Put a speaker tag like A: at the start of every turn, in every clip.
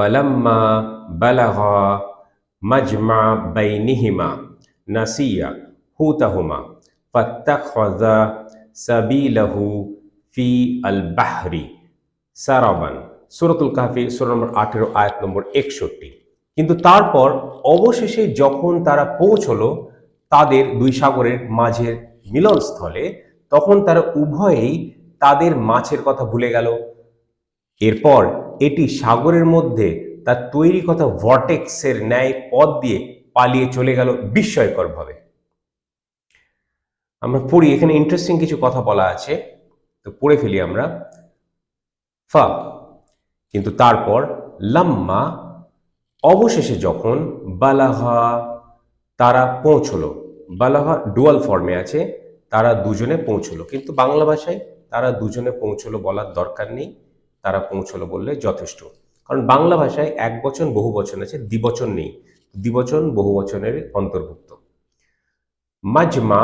A: ফালাম্মা বালাগা মাজমা বাইনিহিমা নাসিয়া হুতাহুমা ফাত্তাখাযা সাবিলাহু ফি আল বাহরি সারাবান সূরাতুল কাহফি সূরা নম্বর আঠেরো, আয়াত নম্বর একষট্টি। কিন্তু তারপর অবশেষে যখন তারা পৌঁছলো তাদের দুই সাগরের মাঝের মিলনস্থলে, তখন তারা উভয়েই তাদের মাছের কথা ভুলে গেল। এরপর এটি সাগরের মধ্যে তার তৈরি কথা ভর্টেক্সের ন্যায় পথ দিয়ে পালিয়ে চলে গেল বিস্ময়করভাবে। আমরা পড়ি, এখানে ইন্টারেস্টিং কিছু কথা বলা আছে, তো পড়ে ফেলি আমরা। ফা, কিন্তু তারপর, লাম্মা, অবশেষে যখন বালাহা, তারা পৌঁছলো। বালাহা ডুয়াল ফর্মে আছে, তারা দুজনে পৌঁছলো। কিন্তু বাংলা ভাষায় তারা দুজনে পৌঁছলো বলার দরকার নেই। তারা পৌঁছলো বললে যথেষ্ট। কারণ বাংলা ভাষায় এক বচন বহু বচন আছে, দ্বিবচন নেই। দ্বিবচন বহু বচনের অন্তর্ভুক্ত। মাজমা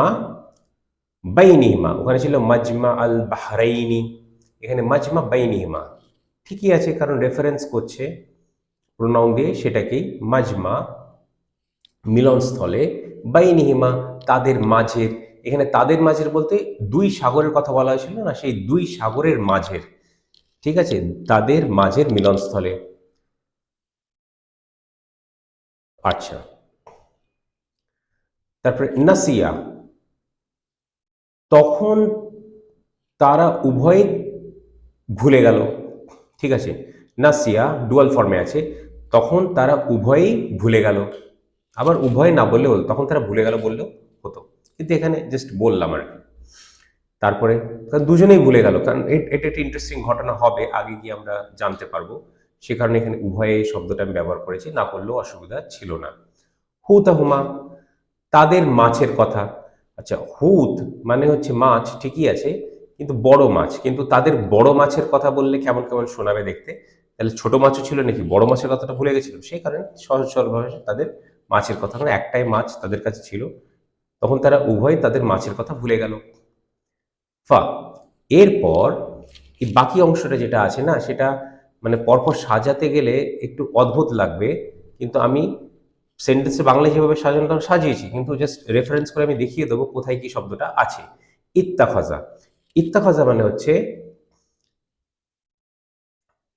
A: বাইনিহিমা, ওখানে ছিল মাজমা আল বাহরাইনি। এখানে মাজমা বাইনিহিমা। ঠিকই আছে, কারণ রেফারেন্স করছে প্রোনাউন দিয়ে সেটাকেই মাজমা মিলনস্থলে বাইনিহিমা, তাদের মাঝের। এখানে তাদের মাঝের বলতে দুই সাগরের কথা বলা হয়েছিল না, সেই দুই সাগরের মাঝের। ঠিক আছে? তাদের মাঝের মিলনস্থলে। আচ্ছা। তারপরে নাসিয়া। তখন তারা উভয়ে ভুলে গেল। ঠিক আছে? নাসিয়া ডুয়াল ফর্মে আছে। তখন তারা উভয়েই ভুলে গেল। আবার উভয়ে না বললে হতো তখন তারা ভুলে গেল বললেও হতো। কিন্তু এখানে জাস্ট বললাম আর কি। তারপরে দুজনেই ভুলে গেল। কারণ এটা একটা ইন্টারেস্টিং ঘটনা হবে, আগে গিয়ে আমরা জানতে পারব। সে কারণে এখানে উভয়ে এই শব্দটা আমি ব্যবহার করেছি, না করলেও অসুবিধা ছিল না। হুতাহুমা তাদের মাছের কথা। আচ্ছা হুত মানে হচ্ছে মাছ, ঠিকই আছে, কিন্তু বড় মাছ। কিন্তু তাদের বড় মাছের কথা বললে কেমন কেমন শোনাবে দেখতে? তাহলে ছোট মাছও ছিল নাকি? বড় মাছের কথাটা ভুলে গেছিল সেই কারণে সহজ সরলভাবে তাদের মাছের কথা। কারণ একটাই মাছ তাদের কাছে ছিল। তখন তারা উভয় তাদের মাছের কথা ভুলে গেল। ফা এরপর এই বাকি অংশটা যেটা আছে না, সেটা মানে পরপর সাজাতে গেলে একটু অদ্ভুত লাগবে। কিন্তু আমি সেন্টেন্সে বাংলায় যেভাবে সাজানো সাজিয়েছি, কিন্তু জাস্ট রেফারেন্স করে আমি দেখিয়ে দেবো কোথায় কি শব্দটা আছে। ইত্তাখাজা ইত্তাখাজা মানে হচ্ছে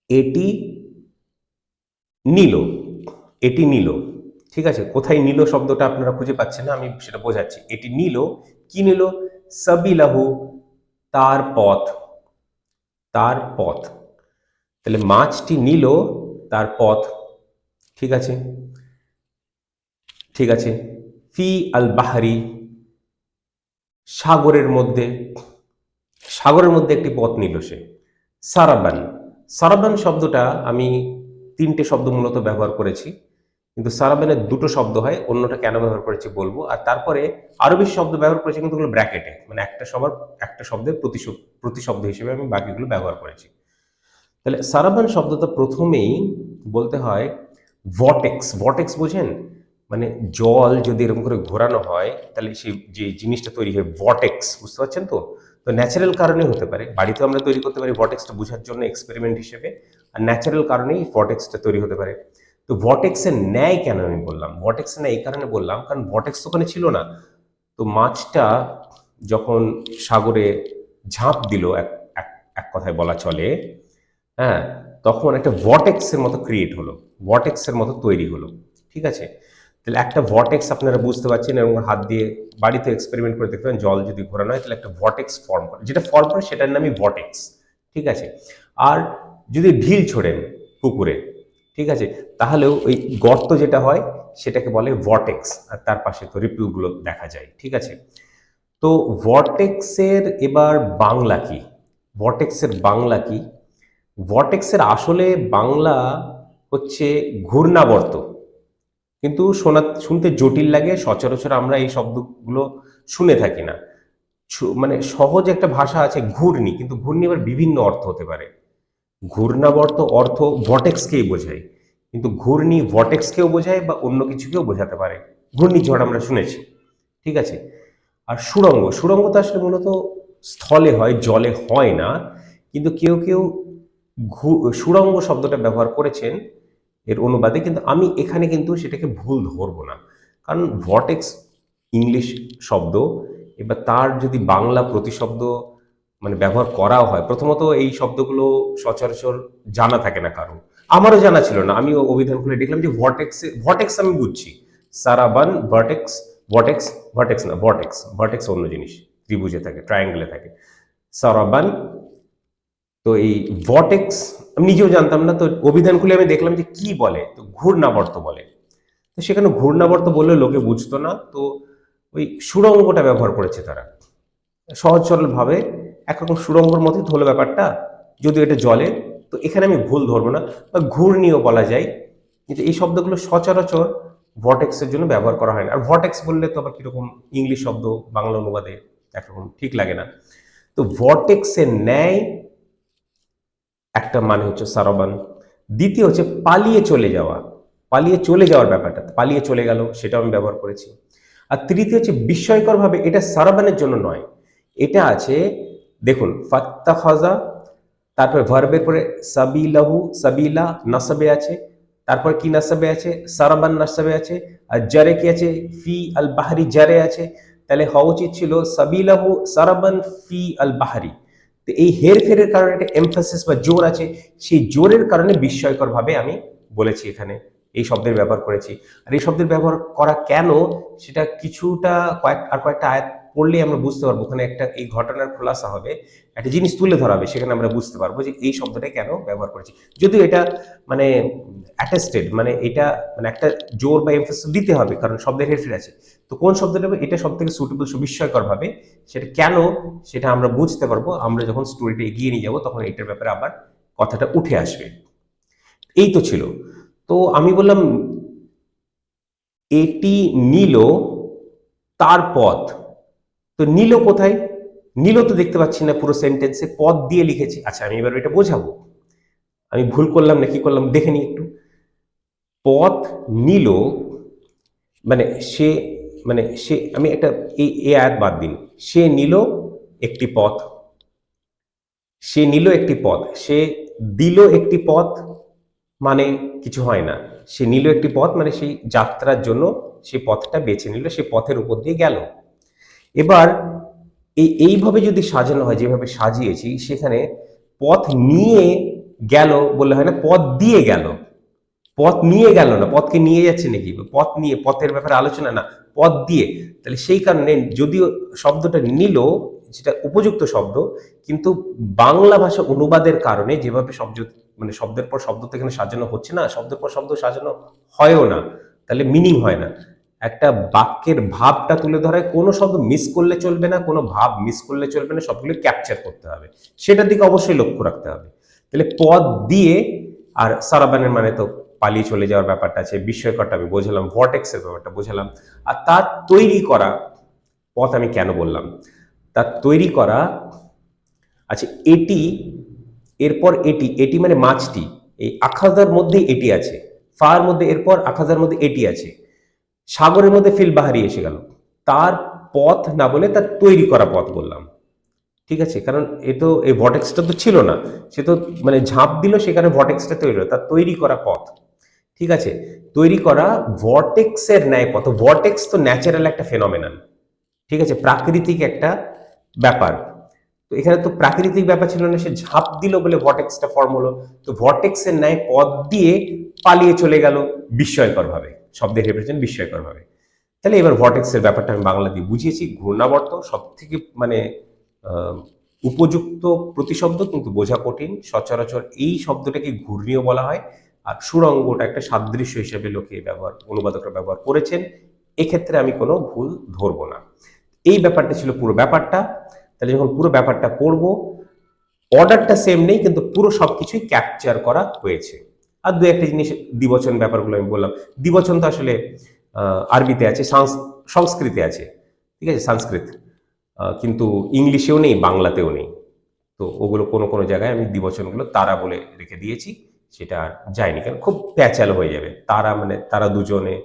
A: এটি নিল এটি নিল, ঠিক আছে? কোথায় নিল শব্দটা আপনারা খুঁজে পাচ্ছেন না, আমি সেটা বোঝাচ্ছি। এটি নিল, কি নিল? সাবিলাহু তার পথ তার পথ। তাহলে মাছটি নিল, তার পথ। ঠিক আছে? ঠিক আছে। ফি আল বাহারি, সাগরের মধ্যে সাগরের মধ্যে একটি পথ নিল সে। সারাবান। সারাবান শব্দটা আমি তিনটে শব্দ মূলত ব্যবহার করেছি। কিন্তু সারাবানের দুটো শব্দ হয়, অন্যটা কেন ব্যবহার করেছি বলব। আর তারপরে আরও বেশি শব্দ ব্যবহার করেছি কিন্তু ওগুলো ব্র্যাকেটে মানে একটা সবার, একটা শব্দের প্রতিশব্দ প্রতিশব্দ হিসেবে আমি বাকিগুলো ব্যবহার করেছি। তাহলে সারাবান শব্দটা প্রথমেই বলতে হয় ভটেক্স ভটেক্স বোঝেন? মানে জল যদি এরকম করে ঘোরানো হয়, তাহলে সেই যে জিনিসটা তৈরি হয় ভটেক্স বুঝতে পারছেন তো? তো ন্যাচারাল কারণে হতে পারে। বাড়িতেও আমরা তৈরি করতে পারি ভটেক্সটা বোঝার জন্য এক্সপেরিমেন্ট হিসেবে। আর ন্যাচারাল কারণেই ভটেক্সটা তৈরি হতে পারে। তো ভটেক্সের ন্যায় কেন আমি বললাম? ভটেক্সের ন্যায় এই কারণে বললাম, কারণ ভটেক্স ওখানে ছিল না। তো মাছটা যখন সাগরে ঝাঁপ দিল, এক, এক- কথায় বলা চলে হ্যাঁ তখন একটা ভটেক্সের মতো ক্রিয়েট হলো ভটেক্সের মতো তৈরি হলো, ঠিক আছে? তাহলে একটা ভটেক্স আপনারা বুঝতে পারছেন এবং হাত দিয়ে বাড়িতে এক্সপেরিমেন্ট করে দেখবেন জল যদি ঘোরানো হয়, তাহলে একটা ভটেক্স ফর্ম করে। যেটা ফর্ম করে সেটার নামই ভটেক্স ঠিক আছে? আর যদি ঢিল ছোড়েন পুকুরে ঠিক আছে? তাহলেও ওই গর্ত যেটা হয়, সেটাকে বলে ভটেক্স আর তার পাশে তো রিপিলগুলো দেখা যায়, ঠিক আছে? তো ভর্টেক্সের এবার বাংলা কি? ভর্টেক্সের বাংলা কি? ভর্টেক্সের আসলে বাংলা হচ্ছে ঘূর্ণাবর্ত। কিন্তু শোনা, শুনতে জটিল লাগে, সচরাচর আমরা এই শব্দগুলো শুনে থাকি না। মানে সহজ একটা ভাষা আছে ঘূর্ণি, কিন্তু ঘূর্ণি এবার বিভিন্ন অর্থ হতে পারে। ঘূর্ণাবর্ত অর্থ ভটেক্সকেই বোঝায়। কিন্তু ঘূর্ণি ভটেক্সকেও বোঝায় বা অন্য কিছুকেও বোঝাতে পারে। ঘূর্ণিঝড় আমরা শুনেছি। ঠিক আছে? আর সুড়ঙ্গ সুড়ঙ্গ তো আসলে মূলত স্থলে হয়, জলে হয় না। কিন্তু কেউ কেউ সুড়ঙ্গ শব্দটা ব্যবহার করেছেন এর অনুবাদে, কিন্তু আমি এখানে কিন্তু সেটাকে ভুল ধরবো না। কারণ ভটেক্স ইংলিশ শব্দ, এবার তার যদি বাংলা প্রতিশব্দ মানে ব্যবহার করাও হয়। প্রথমত এই শব্দগুলো সচরাচর জানা থাকে না কারও। আমারও জানা ছিল না। আমি অভিধান খুলে দেখলাম যে ভটেক্স ভটেক্স আমি বুঝছি। সারাবান ভটেক্স ভটেক্স ভটেক্স না ভটেক্স ভটেক্স অন্য জিনিস। ত্রিভুজে থাকে ট্রায়াঙ্গেলে থাকে। সারাবান, তো এই ভটেক্স আমি নিজেও জানতাম না, তো অভিধান খুলে আমি দেখলাম যে কি বলে, তো ঘূর্ণাবর্ত বলে। তো সেখানে ঘূর্ণাবর্ত বললে লোকে বুঝতো না, তো ওই সুড়ঙ্গটা ব্যবহার করেছে তারা। সহজ সরলভাবে একরকম সুড়ঙ্গর মতোই তো হলো ব্যাপারটা, যদিও এটা জলে, তো এখানে আমি ভুল ধরবো না। বা ঘূর্ণিও বলা যায়, কিন্তু এই শব্দগুলো সচরাচর ভটেক্সের জন্য ব্যবহার করা হয় না। আর ভটেক্স বললে তো আবার কীরকম ইংলিশ শব্দ বাংলা অনুবাদে একরকম ঠিক লাগে না। তো ভটেক্সের ন্যায় একটা মানে হচ্ছে সারবান। দ্বিতীয় হচ্ছে পালিয়ে চলে যাওয়া। পালিয়ে চলে যাওয়ার ব্যাপারটা, পালিয়ে চলে গেল, সেটাও আমি ব্যবহার করেছি। আর তৃতীয় হচ্ছে বিস্ময়করভাবে এটা সারাবানের জন্য নয়। এটা আছে দেখুন ফাত্তা খাজা তারপরে ভার্বের পরে সাবিলাহু, সাবিলা নাসাবে আছে, তারপর কি নাসাবে আছে? সারাবান নাসাবে আছে, আর জারে কি আছে? ফি আল বাহারি জারে আছে। তাহলে হওয়া উচিত ছিল সাবিলাহু সারাবান ফি আল বাহারি। তো এই হেরফেরের কারণে একটা এমফাসিস বা জোর আছে, সেই জোরের কারণে বিস্ময়করভাবে আমি বলেছি এখানে, এই শব্দের ব্যবহার করেছি। আর এই শব্দের ব্যবহার করা কেন? সেটা কিছুটা কয়েক, আর কয়েকটা আয়াত পড়লেই আমরা বুঝতে পারব ওখানে একটা এই ঘটনার খোলাসা হবে, একটা জিনিস তুলে ধরা হবে, সেখানে আমরা বুঝতে পারব যে এই শব্দটা কেন ব্যবহার করেছি। যদিও এটা মানে অ্যাটেস্টেড মানে এটা মানে একটা জোর বা এমফাসিস দিতে হবে, কারণ শব্দের হেরফের আছে। তো কোন শব্দটা এটা সব থেকে সুটেবল বিস্ময়কর ভাবে সেটা কেন, সেটা আমরা বুঝতে পারব। আমরা যখন স্টোরিটা এগিয়ে নিয়ে যাব, তখন এটার ব্যাপারে আবার কথাটা উঠে আসবে। এই তো ছিল। তো আমি বললাম, এটি নিল তার পথ। তো নিল কোথায়? নিল তো দেখতে পাচ্ছি না পুরো সেন্টেন্সে পথ দিয়ে লিখেছি। আচ্ছা আমি এবার এটা বোঝাবো। আমি ভুল করলাম না কি করলাম? দেখে নি একটু। পথ নিল মানে সে মানে সে, আমি একটা এই এ আয়াত বাদ দিন সে নিল একটি পথ। সে নিল একটি পথ। সে দিল একটি পথ মানে কিছু হয় না। সে নিল একটি পথ মানে সেই যাত্রার জন্য সে পথটা বেছে নিল, সে পথের উপর দিয়ে গেল। এবার এই, এইভাবে যদি সাজানো হয়, যেভাবে সাজিয়েছি, সেখানে পথ নিয়ে গেল বললে হয় না, পথ দিয়ে গেল। পথ নিয়ে গেল না, পথকে নিয়ে যাচ্ছে নাকি? পথ নিয়ে, পথের ব্যাপারে আলোচনা না, পথ দিয়ে। তাহলে সেই কারণে যদিও শব্দটা নিল যেটা উপযুক্ত শব্দ, কিন্তু বাংলা ভাষা অনুবাদের কারণে যেভাবে শব্দ মানে শব্দের পর শব্দ তো এখানে সাজানো হচ্ছে না, শব্দের পর শব্দ সাজানো হয়ও না, তাহলে মিনিং হয় না। একটা বাক্যের ভাবটা তুলে ধরে, কোনো শব্দ মিস করলে চলবে না, কোনো ভাব মিস করলে চলবে না, সবগুলো ক্যাপচার করতে হবে। সেটার দিকে অবশ্যই লক্ষ্য রাখতে হবে। তাহলে পদ দিয়ে, আর সারাবানের মানে তো পালিয়ে চলে যাওয়ার ব্যাপারটা আছে, বিস্ময়করটা আমি বোঝালাম ভটেক্সের ব্যাপারটা বোঝালাম। আর তার তৈরি করা পথ আমি কেন বললাম? তার তৈরি করা আচ্ছা এটি, এরপর এটি এটি মানে মাছটি, এই আখাজার মধ্যে এটি আছে, ফার মধ্যে, এরপর আখাজার মধ্যে এটি আছে। সাগরের মধ্যে ফিল বাহারি এসে গেল। তার পথ না বলে তার তৈরি করা পথ বললাম। ঠিক আছে? কারণ এ তো, এই ভটেক্সটা তো ছিল না। সে তো মানে ঝাঁপ দিল, সেখানে ভটেক্সটা তৈরি হলো। তার তৈরি করা পথ। ঠিক আছে? তৈরি করা ভটেক্সের ন্যায় পথ। ভটেক্স তো ন্যাচারাল একটা ফেনমেনান ঠিক আছে? প্রাকৃতিক একটা ব্যাপার। তো এখানে তো প্রাকৃতিক ব্যাপার ছিল না। সে ঝাঁপ দিল বলে ভটেক্সটা ফর্ম হলো। তো ভটেক্সের ন্যায় পথ দিয়ে পালিয়ে চলে গেল বিস্ময়কর ভাবে শব্দের রিপ্রেজেন্ট বিস্ময়কর ভাবে তাহলে এবার ভটেক্সের ব্যাপারটা আমি বাংলা দিয়ে বুঝিয়েছি। ঘূর্ণাবর্ত সব থেকে মানে উপযুক্ত প্রতিশব্দ কিন্তু বোঝা কঠিন। সচরাচর এই শব্দটাকে ঘূর্ণীয় বলা হয়। আর সুরঙ্গটা একটা সাদৃশ্য হিসেবে লোকে ব্যবহার, অনুবাদকরা ব্যবহার করেছেন। এক্ষেত্রে আমি কোনো ভুল ধরবো না। এই ব্যাপারটা ছিল পুরো ব্যাপারটা। তাহলে যখন পুরো ব্যাপারটা পড়ব অর্ডারটা সেম নেই, কিন্তু পুরো সবকিছুই ক্যাপচার করা হয়েছে। আর দু একটা জিনিস দ্বিবচন ব্যাপারগুলো আমি বললাম। দ্বিবচন তো আসলে আরবিতে আছে, সংস- সংস্কৃতে আছে, ঠিক আছে? সংস্কৃত। কিন্তু ইংলিশেও নেই, বাংলাতেও নেই। তো ওগুলো কোনো কোনো জায়গায় আমি দ্বিবচনগুলো তারা বলে রেখে দিয়েছি, সেটা আর যায়নি কারণ খুব প্যাচাল হয়ে যাবে। তারা মানে তারা দুজনে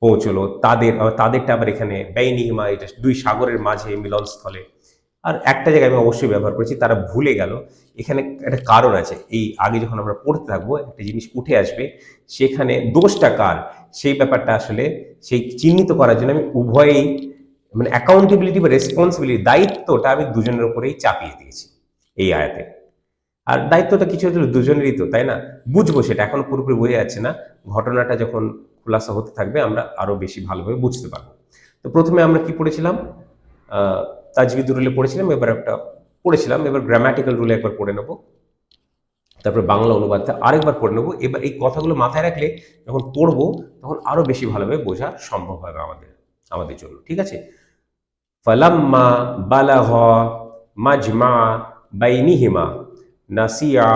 A: পৌঁছলো। তাদের, তাদেরটা আবার এখানে ব্যয়নিহিমা এটা দুই সাগরের মাঝে মিলনস্থলে আর একটা জায়গায় আমি অবশ্যই ব্যবহার করেছি, তারা ভুলে গেল। এখানে একটা কারণ আছে, এই আগে যখন আমরা পড়তে থাকব, একটা জিনিস উঠে আসবে, সেখানে দোষটা কার? সেই ব্যাপারটা আসলে সেই চিহ্নিত করার জন্য আমি উভয়েই মানে অ্যাকাউন্টেবিলিটি বা রেসপন্সিবিলিটি দায়িত্বটা আমি দুজনের উপরেই চাপিয়ে দিয়েছি এই আয়াতে। আর দায়িত্বটা কিছু দুজনেরই তো, তাই না? বুঝব সেটা, এখন পুরোপুরি বোঝা যাচ্ছে না। ঘটনাটা যখন খোলাসা হতে থাকবে, আমরা আরও বেশি ভালোভাবে বুঝতে পারব। তো প্রথমে আমরা কি পড়েছিলাম? তাজবিদ রুলে পড়েছিলাম, এবার একটা পড়েছিলাম, এবার গ্রামাটিক্যাল রুলে একবার পড়ে নেব। তারপর বাংলা অনুবাদটা আরেকবার পড়ে নেব। এবার এই কথাগুলো মাথায় রাখলে যখন পড়ব, তখন আরও বেশি ভালোভাবে বোঝা সম্ভব হবে আমাদের আমাদের জন্য, ঠিক আছে? ফালাম্মা বালাহ মাজমা বাইনিহিমা নাসিয়া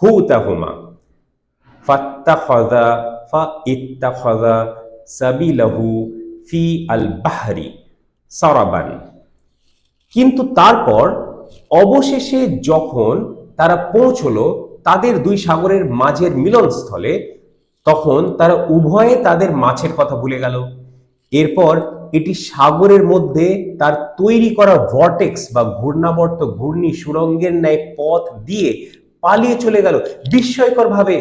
A: হুতাহুমা ফাত্তাখাযা ফাইত্তাখাযা সাবিলাহু ফি আল বাহরি সারাবান। কিন্তু তারপর অবশেষে যখন তারা পৌঁছলো তাদের দুই সাগরের মাঝের মিলনস্থলে, তখন তারা উভয়ে তাদের মাছের কথা ভুলে গেল। এরপর এটি সাগরের মধ্যে তার তৈরি করা ভর্টেক্স বা ঘূর্ণাবর্ত ঘূর্ণি সুরঙ্গের ন্যায় পথ দিয়ে পালিয়ে চলে গেল বিস্ময়কর ভাবে